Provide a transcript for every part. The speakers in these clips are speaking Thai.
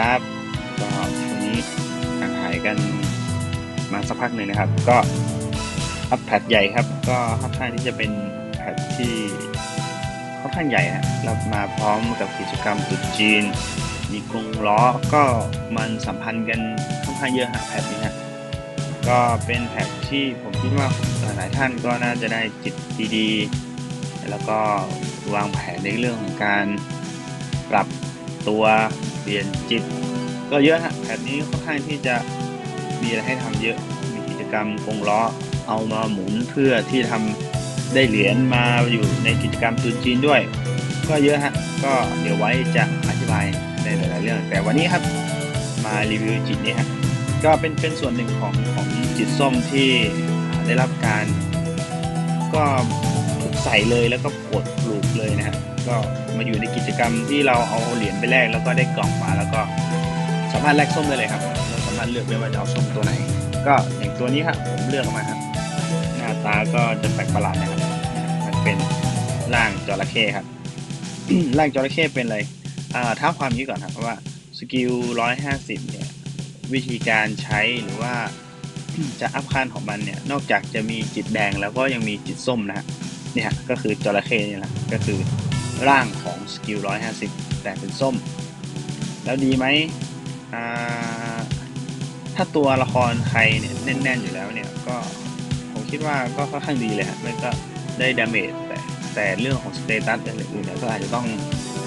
ครับ ก็ช่วงนี้ห่างหายกันมาสักพักหนึ่งนะครับ ก็อัพแพทใหญ่ครับ ก็ค่อนข้างที่จะเป็นแพทที่ค่อนข้างใหญ่ฮะเรามาพร้อมกับกิจกรรมตรุษจีน มีกรงล้อก็มันสัมพันธ์กันค่อนข้างเยอะฮะแพทนี้ฮะก็เป็นแพทที่ผมคิดว่าหลายท่านก็น่าจะได้จิตดีๆ แล้วก็วางแผนในเรื่องของการปรับตัว เปลี่ยนจิต ก็เยอะฮะแพทนี้ค่อนข้างที่จะมีอะไรให้ทำเยอะ มีกิจกรรมกงล้อเอามาหมุนเพื่อที่ทำได้เหรียญมาอยู่ในกิจกรรมตรุษจีนด้วย ก็เยอะฮะก็เดี๋ยวไว้จะอธิบายในหลายๆเรื่อง แต่วันนี้ครับมารีวิวจิตนี้ฮะก็เป็นเป็นส่วนหนึ่งของของจิตส้มที่ได้รับการ ก็ใส่เลยแล้วก็กดปลูกเลยนะฮะ ก็มาอยู่ในกิจกรรมที่เราเอาเหรียญไปแลกแล้วก็ได้กล่องมาแล้วก็สามารถแลกส้มได้เลยครับเราสามารถเลือกได้ว่าจะเอาส้มตัวไหน ก็อย่างตัวนี้ครับผมเลือกมาครับ หน้าตาก็จะแปลกประหลาดนะครับ มันเป็นร่างจระเข้ครับร่างจระเข้เป็นอะไรอ่าท้าความนี้ก่อนครับว่าสกิล150เนี่ยวิธีการใช้หรือว่าจะอัพคันของมันเนี่ยนอกจากจะมีจิตแดงแล้วก็ยังมีจิตส้มนะฮะเนี่ยฮะก็คือจระเข้นี่แหละก็คือ ร่างของสกิล150 แต่เป็นส้ม แล้วดีไหมถ้าตัวละครใครเนี่ยแน่นๆอยู่แล้วเนี่ยก็ผมคิดว่าก็ค่อนข้างดีเลยฮะไม่ก็ได้ดาเมจแต่แต่เรื่องของสเตตัสอะไรอื่นเนี่ยก็อาจจะต้อง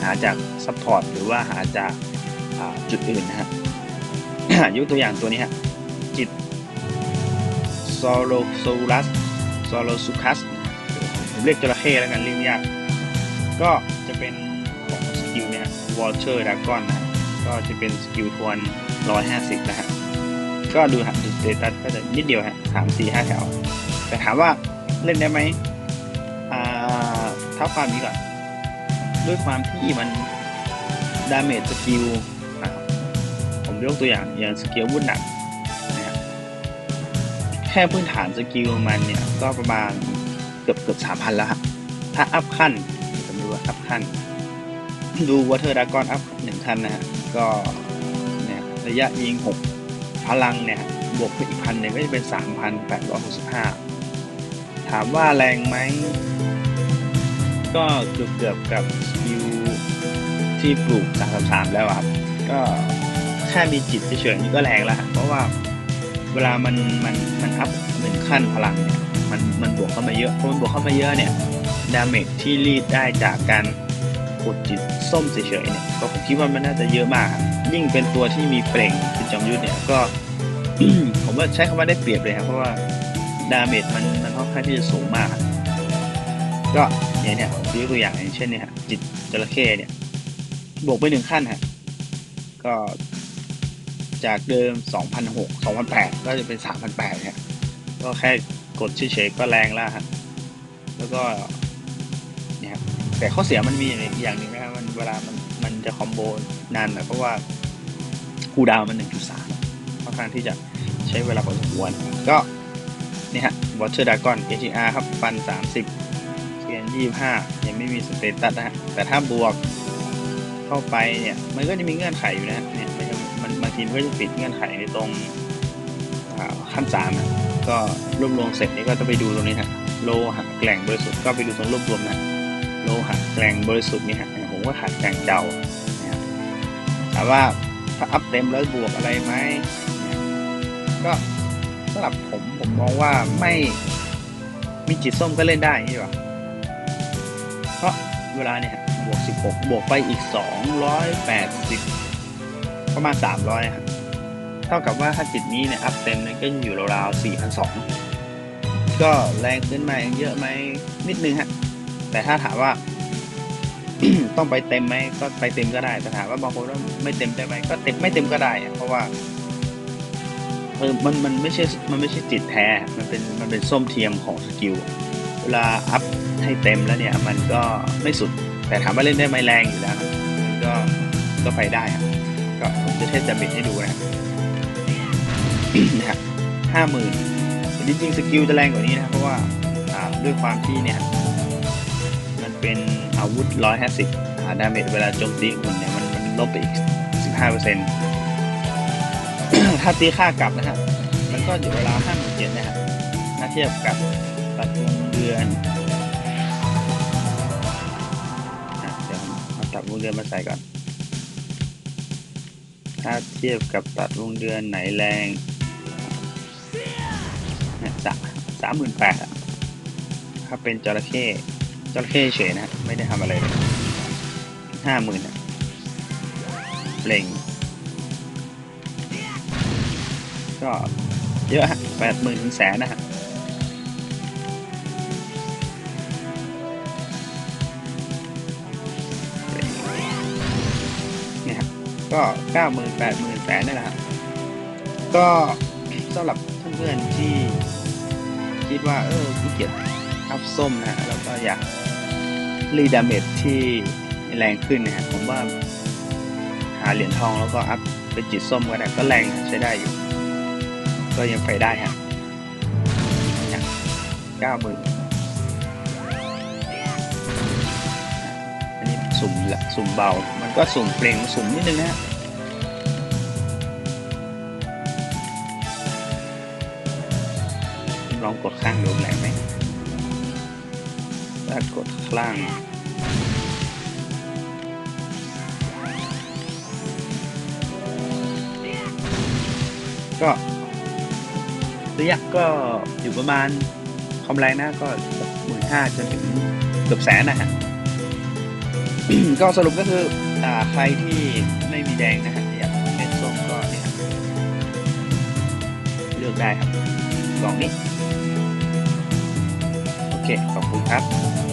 หาจากซัพพอร์ตหรือว่าหาจากาจุดอื่นนะฮะยกตัวอย่างตัวนี้ฮะจิตโซโลโซลัสโซโลซูคัสผมเรียกจระเข้แล้วกันเรียกยาก ก็จะเป็นของสกิลเนี่ยวอลเตอร์ดากอนนะก็จะเป็นสกิลทวน 150 นะฮะ ก็ดูฮะดูสเตตัสก็จะนิดเดียวฮะสามสี่ห้าแถว แต่ถามว่าเล่นได้ไหมอ่าเท้าความนี้ก่อน ด้วยความที่มันดาเมจสกิลผมยกตัวอย่างอย่างสกิลวุธหนักนะครับแค่พื้นฐานสกิลมันเนี่ย ก็ประมาณเกือบเกือบสามพันแล้วฮะถ้าอัพขั้น อัพขั้นดูวอเตอร์ดากอนอัพหนึ่งขันนะฮะก็เนี่ยระยะยิงหกพลังเนี่ยบวกไปอีกพันเนี่ยก็จะเป็นสามพันแปดร้อยหกสิบห้าถามว่าแรงไหม ก็เกือบเกือบๆกับสกิลที่ปลูกสามสามแล้วครับ ก็แค่มีจิตเฉยๆนี่ก็แรงแล้วฮะเพราะว่าเวลามันมันมันอัพหนึ่งขั้นพลังเนี่ยมันมันบวกเข้ามาเยอะพอมันบวกเข้ามาเยอะเนี่ย ดาเมจที่รีดได้จากการกดจิตส้มเฉยๆเนี่ยก็ผมคิดว่ามันน่าจะเยอะมาก ยิ่งเป็นตัวที่มีเปล่งเป็นจอมยุทธเนี่ยก็ผมว่าใช้คำว่าได้เปรียบเลยครับเพราะว่าดาเมจมันมันค่อนข้างที่จะสูงมาก ก็เนี่ยเนี่ยผมยกตัวอย่างอย่างเช่นเนี่ยจิตจระเข้เนี่ยบวกไปหนึ่งขั้นฮะก็จากเดิม 2,006 2,008 ก็จะเป็น 3,008เนี่ยก็แค่กดเฉยๆก็แรงแล้วฮะแล้วก็ แต่ข้อเสียมันมีอย่างหนึ่งนะครับมันเวลามันมันจะคอมโบนานหน่อยเพราะว่าคูดาวน์มัน 1.3ค่อนข้างที่จะใช้เวลาพอสมควรก็นี่ฮะวอเตอร์ดากอน ATR ครับ ฟัน 30เกียน25 ยังไม่มีสเตตัสนะฮะ แต่ถ้าบวกเข้าไปเนี่ย มันก็จะมีเงื่อนไขอยู่นะเนี่ยมันมันบางทีมันก็จะปิดเงื่อนไขในตรงขั้นสามอะก็รวบรวมเสร็จนี่ก็ต้องไปดูตรงนี้ฮะโลหะแกล่งบริสุทธิ์ก็ไปดูตรงรวบรวมนะ โลหะแกล่งบริสุทธิ์นี่ฮะผมก็ขาดแกล่งเจ้านะครับถามว่าถ้าอัพเต็มแล้วบวกอะไรไหมก็สำหรับผมผมมองว่าไม่มีจิตส้มก็เล่นได้ใช่ปะเพราะเวลาเนี่ยบวก 16 บวกไปอีก 280 ประมาณ 300ครับเท่ากับว่าถ้าจิตนี้เนี่ยอัพเต็มเนี่ยก็อยู่ราวๆ4,200 ก็แรงขึ้นมาเยอะไหมนิดนึงฮะ แต่ถ้าถามว่า ต้องไปเต็มไหมก็ไปเต็มก็ได้แต่ถามว่าบางคนว่าไม่เต็มได้ไหมก็เต็มไม่เต็มก็ได้เพราะว่าเออมันมันไม่ใช่มันไม่ใช่จิตแท้ มันเป็นมันเป็นส้มเทียมของสกิลเวลาอัพให้เต็มแล้วเนี่ยมันก็ไม่สุด แต่ถามว่าเล่นได้ไหมแรงอยู่แล้วมันก็ก็ไปได้ก็ผมจะเทสดาเมจให้ดูนะครับนะครับห้าหมื่นจริงๆสกิลจะแรงกว่านี้นะเพราะว่าด้วยความที่เนี่ย เป็นอาวุธร้อยห้าสิบดาเมจเวลาโจมตีหุ่นเนี่ยมันลบไปอีกสิบห้าเปอร์เซ็นต์ถ้าตีค่ากลับนะฮะมันก็อยู่ราวห้าหมื่นเจ็ดนะฮะถ้าเทียบกับตัดวงเดือนเดี๋ยวมเอาตัดวงเดือนมาใส่ก่อน ถ้าเทียบกับตัดวงเดือนไหนแรงสามสามหมื่นแปดถ้าเป็นจระเข้ จระเข้เฉยนะฮะไม่ได้ทำอะไรเลยห้าหมื่นอะเล่งก็เยอะฮะแปดหมื่นถึงแสนนะฮะเนี่ยครับก็เก้าหมื่นแปดหมื่นแสนนี่แหละก็สำหรับเพื่อนๆที่คิดว่าเออขี้เกียจอัพส้มนะฮะแล้วก็อยาก รีดาเมจที่แรงขึ้นนะฮะผมว่าหาเหรียญทองแล้วก็อัพเป็นจิตส้มก็ได้ก็แรงใช้ได้อยู่ ก็ยังไปได้ฮะเก้าหมื่นอันนี้สุ่มละสุ่มเบา มันก็สุ่มเปล่งสุ่มนิดนึงนะฮะลองกดข้างดูแรงไหม ถ้ากดข้างก็ระยะก็อยู่ประมาณความแรงนะก็หมื่นห้าจนถึงเกือบแสนนะฮะก็สรุปก็คืออ่าใครที่ไม่มีแดงนะฮะอยากเล่นส้มก็เนี่ยเลือกได้ครับกล่องนี้ เคขอบคุณครับ